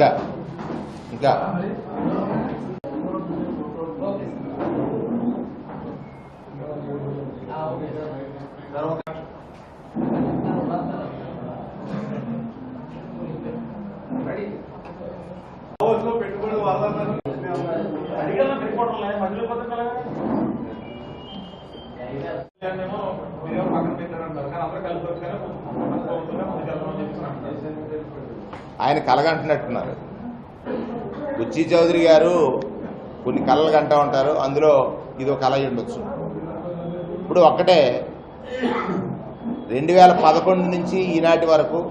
ကက ఆయన కలగంటున్నట్టున్నారు. బుచ్చి చౌదరి గారు కొన్ని కళలు కంటూ ఉంటారు. అందులో ఇది ఒక కళ ఉండొచ్చు. ఇప్పుడు ఒక్కటే. రెండు వేల పదకొండు నుంచి ఈనాటి వరకు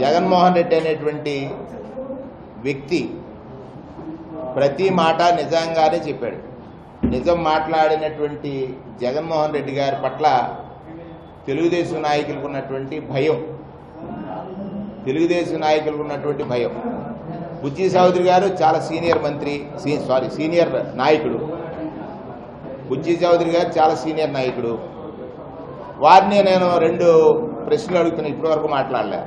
జగన్మోహన్ రెడ్డి అనేటువంటి వ్యక్తి ప్రతి మాట నిజంగానే చెప్పాడు. నిజం మాట్లాడినటువంటి జగన్మోహన్ రెడ్డి గారి పట్ల తెలుగుదేశం నాయకులకు ఉన్నటువంటి భయం తెలుగుదేశం నాయకులకు ఉన్నటువంటి భయం. బుజ్జి చౌదరి గారు చాలా సీనియర్ మంత్రి సారీ సీనియర్ నాయకుడు. బుజ్జి చౌదరి గారు చాలా సీనియర్ నాయకుడు. వారిని నేను రెండు ప్రశ్నలు అడుగుతున్నా ఇప్పటివరకు మాట్లాడలే.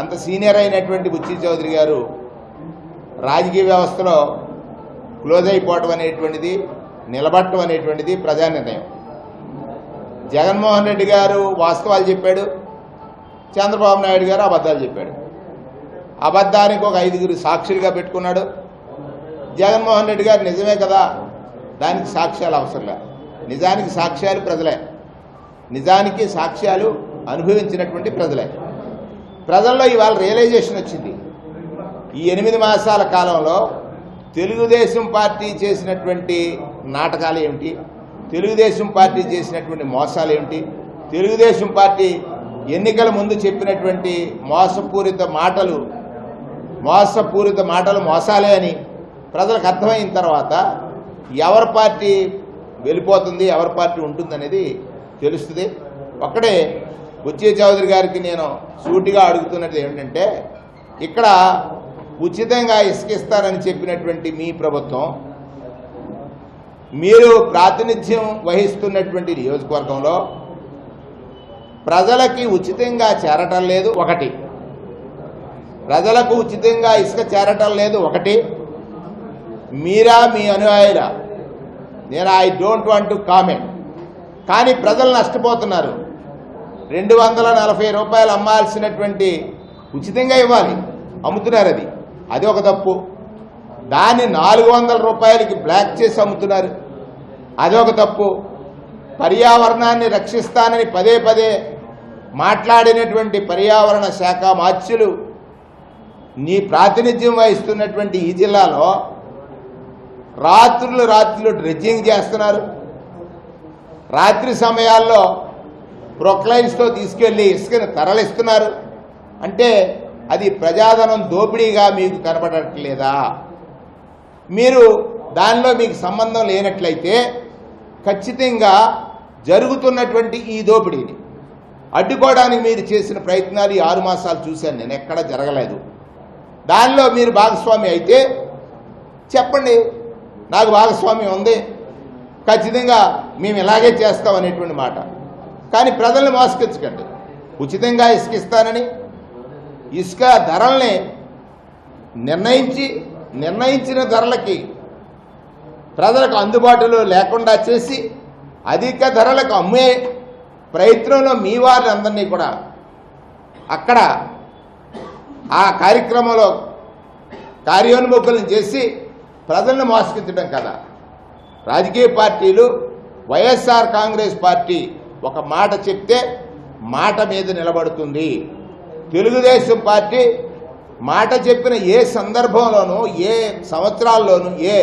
అంత సీనియర్ అయినటువంటి బుచ్చి చౌదరి గారు రాజకీయ వ్యవస్థలో క్లోజ్ అయిపోవటం అనేటువంటిది నిలబడటం అనేటువంటిది ప్రజా నిర్ణయం. జగన్మోహన్ రెడ్డి గారు వాస్తవాలు చెప్పాడు. చంద్రబాబు నాయుడు గారు అబద్ధాలు చెప్పాడు. అబద్ధానికి ఒక ఐదుగురు సాక్షులుగా పెట్టుకున్నాడు. జగన్మోహన్ రెడ్డి గారు నిజమే కదా? దానికి సాక్ష్యాలు అవసరం నిజానికి సాక్ష్యాలు ప్రజలే. నిజానికి సాక్ష్యాలు అనుభవించినటువంటి ప్రజలే. ప్రజల్లో ఇవాళ రియలైజేషన్ వచ్చింది. ఈ ఎనిమిది మాసాల కాలంలో తెలుగుదేశం పార్టీ చేసినటువంటి నాటకాలు ఏమిటి? తెలుగుదేశం పార్టీ చేసినటువంటి మోసాలు ఏమిటి? తెలుగుదేశం పార్టీ ఎన్నికల ముందు చెప్పినటువంటి మోసపూరిత మాటలు మోసపూరిత మాటలు మోసాలే అని ప్రజలకు అర్థమైన తర్వాత ఎవరి పార్టీ వెళ్ళిపోతుంది ఎవరి పార్టీ ఉంటుందనేది తెలుస్తుంది. ఒక్కడే బుచ్చే చౌదరి గారికి నేను సూటిగా అడుగుతున్నది ఏమిటంటే ఇక్కడ ఉచితంగా ఇసుకిస్తారని చెప్పినటువంటి మీ ప్రభుత్వం మీరు ప్రాతినిధ్యం వహిస్తున్నటువంటి నియోజకవర్గంలో ప్రజలకి ఉచితంగా చేరటం లేదు ఒకటి. ప్రజలకు ఉచితంగా ఇసుక చేరటం లేదు ఒకటి. మీరా మీ అనుయాయుల నేను I don't want to comment. కానీ ప్రజలు నష్టపోతున్నారు. రెండు వందల నలభై రూపాయలు అమ్మాల్సినటువంటి ఉచితంగా ఇవ్వాలి. అమ్ముతున్నారు అది. అది ఒక తప్పు. దాన్ని నాలుగు వందల రూపాయలకి బ్లాక్ చేసి అమ్ముతున్నారు. అది ఒక తప్పు. పర్యావరణాన్ని రక్షిస్తానని పదే పదే మాట్లాడినటువంటి పర్యావరణ శాఖ మాత్యులు నీ ప్రాతినిధ్యం వహిస్తున్నటువంటి ఈ జిల్లాలో రాత్రులు రాత్రులు డ్రెడ్జింగ్ చేస్తున్నారు. రాత్రి సమయాల్లో ప్రొక్లైన్స్తో తీసుకెళ్ళి ఇసుకను తరలిస్తున్నారు. అంటే అది ప్రజాధనం దోపిడీగా మీకు కనబడట్లేదా మీరు దానిలో మీకు సంబంధం లేనట్లయితే ఖచ్చితంగా జరుగుతున్నటువంటి ఈ దోపిడీని అడ్డుకోవడానికి మీరు చేసిన ప్రయత్నాలు ఈ ఆరు మాసాలు చూశాను. నేను ఎక్కడ జరగలేదు. దానిలో మీరు భాగస్వామి అయితే చెప్పండి. నాకు భాగస్వామ్యం ఉంది. ఖచ్చితంగా మేము ఇలాగే చేస్తాం అనేటువంటి మాట. కానీ ప్రజల్ని మోసగించకండి. ఉచితంగా ఇసుక ఇస్తానని ఇసుక ధరల్ని నిర్ణయించి నిర్ణయించిన ధరలకి ప్రజలకు అందుబాటులో లేకుండా చేసి అధిక ధరలకు అమ్మే ప్రయత్నంలో మీ వారిని అందరినీ కూడా అక్కడ ఆ కార్యక్రమంలో కార్యోన్ముఖులను చేసి ప్రజలను మోసగించడం కదా. రాజకీయ పార్టీలు వైఎస్ఆర్ కాంగ్రెస్ పార్టీ ఒక మాట చెప్తే మాట మీద నిలబడుతుంది. తెలుగుదేశం పార్టీ మాట చెప్పిన ఏ సందర్భంలోనూ ఏ సంవత్సరాల్లోనూ ఏ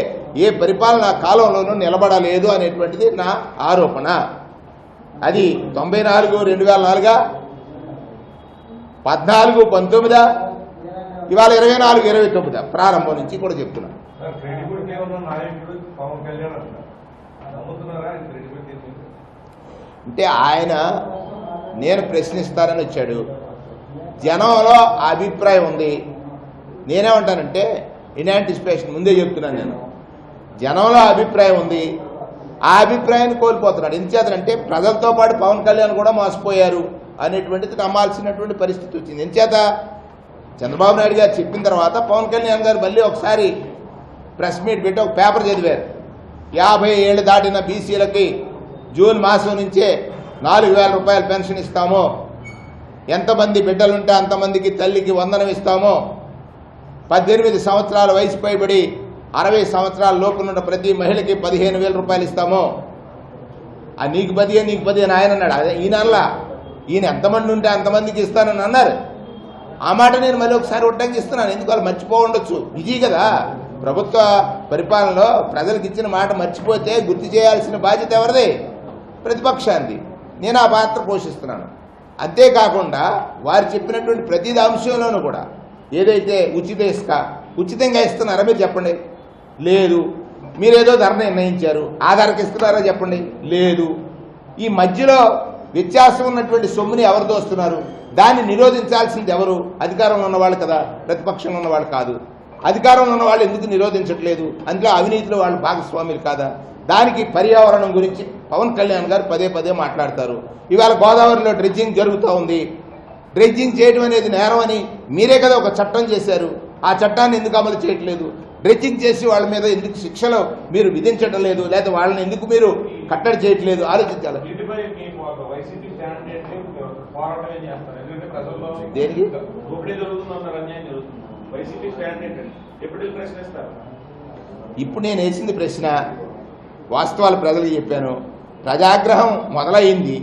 ఏ పరిపాలనా కాలంలోనూ నిలబడలేదు అనేటువంటిది నా ఆరోపణ. అది తొంభై నాలుగు రెండు వేల నాలుగా? పద్నాలుగు పంతొమ్మిదా? ఇవాళ ఇరవై నాలుగు ఇరవై తొమ్మిదా. ప్రారంభం నుంచి కూడా చెప్తున్నాను అంటే ఆయన నేను ప్రశ్నిస్తానని వచ్చాడు. జనంలో అభిప్రాయం ఉంది. నేనేమంటానంటే ఇన్ యాంటిసిపేషన్ ముందే చెప్తున్నాను నేను. జనంలో అభిప్రాయం ఉంది. ఆ అభిప్రాయాన్ని కోల్పోతున్నాడు. ఎంచేతనంటే ప్రజలతో పాటు పవన్ కళ్యాణ్ కూడా మోసపోయారు అనేటువంటిది నమ్మాల్సినటువంటి పరిస్థితి వచ్చింది. ఎంచేత చంద్రబాబు నాయుడు గారు చెప్పిన తర్వాత పవన్ కళ్యాణ్ గారు మళ్ళీ ఒకసారి ప్రెస్ మీట్ పెట్టి ఒక పేపర్ చదివారు. యాభై ఏళ్ళు దాటిన బీసీలకి జూన్ మాసం నుంచే నాలుగు వేల రూపాయల పెన్షన్ ఇస్తాము ఎంతమంది బిడ్డలుంటే అంతమందికి తల్లికి వందనం ఇస్తామో పద్దెనిమిది సంవత్సరాల వయసు పైబడి అరవై సంవత్సరాల లోపునున్న ప్రతి మహిళకి పదిహేను వేల రూపాయలు ఇస్తాము. ఆ నీకు పదిహే నీకు పదిహేను ఆయన అన్నాడు. అదే ఈయన అనలా. ఈయన ఎంతమంది ఉంటే అంతమందికి ఇస్తానని అన్నారు. ఆ మాట నేను మళ్ళీ ఒకసారి ఉండడానికి ఎందుకు వాళ్ళు మర్చిపో ఉండొచ్చు? కదా. ప్రభుత్వ పరిపాలనలో ప్రజలకు ఇచ్చిన మాట మర్చిపోతే గుర్తు చేయాల్సిన బాధ్యత ఎవరిది? ప్రతిపక్షానికి నేను ఆ పాత్ర పోషిస్తున్నాను. అంతేకాకుండా వారు చెప్పినటువంటి ప్రతి అంశంలోనూ కూడా ఏదైతే ఉచిత ఇసుక ఉచితంగా ఇస్తున్నారా మీరు చెప్పండి. లేదు. మీరేదో ధర నిర్ణయించారు. ఆధారకి ఇస్తున్నారా చెప్పండి. లేదు. ఈ మధ్యలో వ్యత్యాసం ఉన్నటువంటి సొమ్ముని ఎవరు దోస్తున్నారు? దాన్ని నిరోధించాల్సింది ఎవరు? అధికారంలో ఉన్నవాళ్ళు కదా. ప్రతిపక్షంలో ఉన్నవాళ్ళు కాదు. అధికారంలో ఉన్న వాళ్ళు ఎందుకు నిరోధించట్లేదు? అందులో అవినీతిలో వాళ్ళు భాగస్వాములు కాదా? దానికి పర్యావరణం గురించి పవన్ కళ్యాణ్ గారు పదే పదే మాట్లాడతారు. ఇవాళ గోదావరిలో డ్రెడ్జింగ్ జరుగుతూ ఉంది. డ్రెడ్జింగ్ చేయడం అనేది నేరం అని మీరే కదా ఒక చట్టం చేశారు. ఆ చట్టాన్ని ఎందుకు అమలు చేయట్లేదు? డ్రెడ్జింగ్ చేసి వాళ్ళ మీద ఎందుకు శిక్షలు మీరు విధించడం లేదు? లేదా వాళ్ళని ఎందుకు మీరు కట్టడి చేయట్లేదు? ఆలోచించాలి. దేనికి? ఇప్పుడు నేను వేసింది ప్రశ్న వాస్తవాలు ప్రజలకు చెప్పాను. ప్రజాగ్రహం మొదలైంది.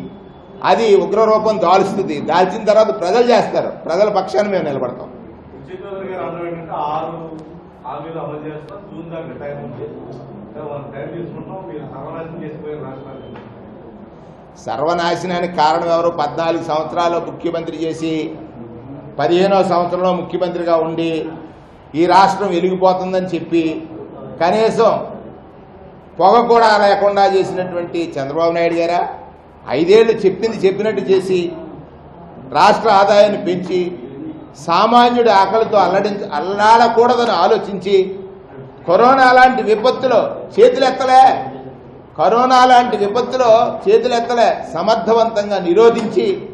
అది ఉగ్రరూపం దాల్చుతుంది. దాల్చిన తర్వాత ప్రజలు చేస్తారు. ప్రజల పక్షాన్ని మేము నిలబడతాం. హామీలు అమలు చేస్తాం. జూన్ దాకా టైం ఉంది. మనం టైం తీసుకుంటాం మీరు సర్వనాశనం చేసిపోయిన సర్వనాశనానికి కారణం ఎవరు? పద్నాలుగు సంవత్సరాలు ముఖ్యమంత్రి చేసి పదిహేనో సంవత్సరంలో ముఖ్యమంత్రిగా ఉండి ఈ రాష్ట్రం వెలిగిపోతుందని చెప్పి కనీసం పొగ కూడా లేకుండా చేసినటువంటి చంద్రబాబు నాయుడు గారా? ఐదేళ్ళు చెప్పింది చెప్పినట్టు చేసి రాష్ట్ర ఆదాయాన్ని పెంచి సామాన్యుడి ఆకలితో అల్లడించ అల్లాడకూడదని ఆలోచించి కరోనా లాంటి విపత్తులో చేతులెత్తలే కరోనా లాంటి విపత్తులో చేతులెత్తలే సమర్థవంతంగా నిరోధించి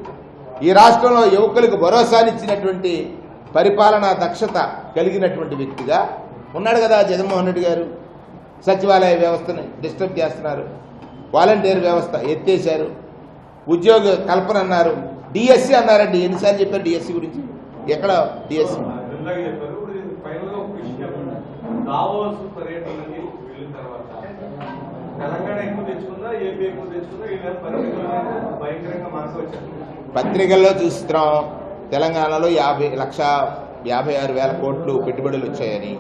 ఈ రాష్ట్రంలో యువకులకు భరోసానిచ్చినటువంటి పరిపాలనా దక్షత కలిగినటువంటి వ్యక్తిగా ఉన్నాడు కదా జగన్మోహన్ రెడ్డి గారు. సచివాలయ వ్యవస్థని డిస్టర్బ్ చేస్తున్నారు. వాలంటీర్ వ్యవస్థ ఎత్తేశారు. ఉద్యోగ కల్పన అన్నారు. డిఎస్సి అన్నారండి. ఎన్నిసార్లు చెప్పారు డిఎస్సి గురించి? ఎక్కడ? డిఎస్సి మార్పు వచ్చారు పత్రికల్లో చూస్తున్నాం తెలంగాణలో యాభై లక్ష యాభై ఆరు వేల కోట్లు పెట్టుబడులు వచ్చాయని.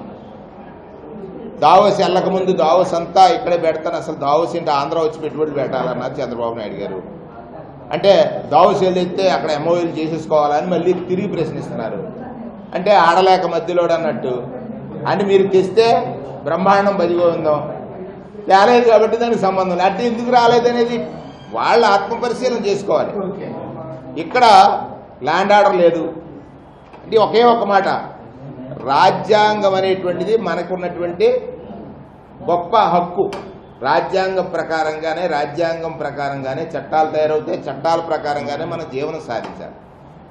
దావోస్ వెళ్ళక ముందు దావోస్ అంతా ఇక్కడే పెడతాను అసలు దావోస్ ఏంటి ఆంధ్ర వచ్చి పెట్టుబడులు పెట్టాలన్నారు చంద్రబాబు నాయుడు గారు. అంటే దావోస్ వెళ్తే అక్కడ ఎంఓయూలు చేసేసుకోవాలని మళ్ళీ తిరిగి ప్రశ్నిస్తున్నారు. అంటే ఆడలేక మధ్యలోడు అన్నట్టు. అంటే మీరు తెస్తే బ్రహ్మాండం బదిగోవిందం తేలేదు కాబట్టి దానికి సంబంధం లేదు. అంటే ఎందుకు రాలేదనేది వాళ్ళ ఆత్మపరిశీలన చేసుకోవాలి. ఇక్కడ ల్యాండ్ ఆర్డర్ లేదు. అంటే ఒకే ఒక మాట. రాజ్యాంగం అనేటువంటిది మనకున్నటువంటి గొప్ప హక్కు. రాజ్యాంగం ప్రకారంగానే రాజ్యాంగం ప్రకారంగానే చట్టాలు తయారవుతాయి. చట్టాల ప్రకారంగానే మన జీవనం సాధించాలి.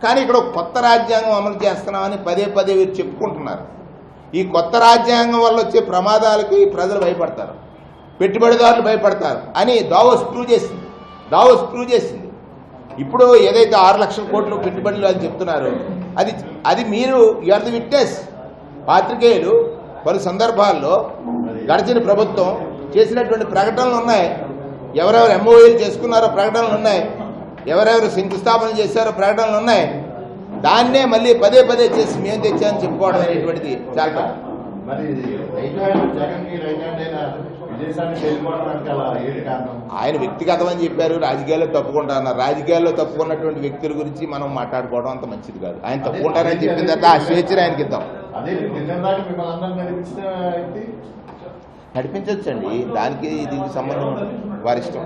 కానీ ఇక్కడ కొత్త రాజ్యాంగం అమలు చేస్తున్నామని పదే పదే వీరు చెప్పుకుంటున్నారు. ఈ కొత్త రాజ్యాంగం వల్ల వచ్చే ప్రమాదాలకి ప్రజలు భయపడతారు. పెట్టుబడిదారులు భయపడతారు అని దావోస్ ప్రూవ్ చేసింది. దావోస్ ప్రూవ్ చేసింది. ఇప్పుడు ఏదైతే ఆరు లక్షల కోట్లు పెట్టుబడులు అని చెప్తున్నారు అది అది మీరు యూఆర్ ది విట్నెస్ పాత్రికేయులు పలు సందర్భాల్లో గడిచిన ప్రభుత్వం చేసినటువంటి ప్రకటనలు ఉన్నాయి. ఎవరెవరు ఎంఓఏలు చేసుకున్నారో ప్రకటనలు ఉన్నాయి. ఎవరెవరు శంకుస్థాపన చేశారో ప్రకటనలు ఉన్నాయి. దాన్నే మళ్ళీ పదే పదే చేసి మేము తెచ్చామని చెప్పుకోవడం అనేటువంటిది చాలా ఆయన వ్యక్తిగతం అని చెప్పారు రాజకీయాల్లో తప్పుకుంటా అన్నారు. రాజకీయాల్లో తప్పుకున్నటువంటి వ్యక్తుల గురించి మనం మాట్లాడుకోవడం అంత మంచిది కాదు. ఆయన తప్పుకుంటారని చెప్పిన తర్వాత ఆ స్వేచ్ఛను ఆయనకి ఇద్దాం. నడిపించవచ్చండి దానికి దీనికి సంబంధం వారి ఇష్టం.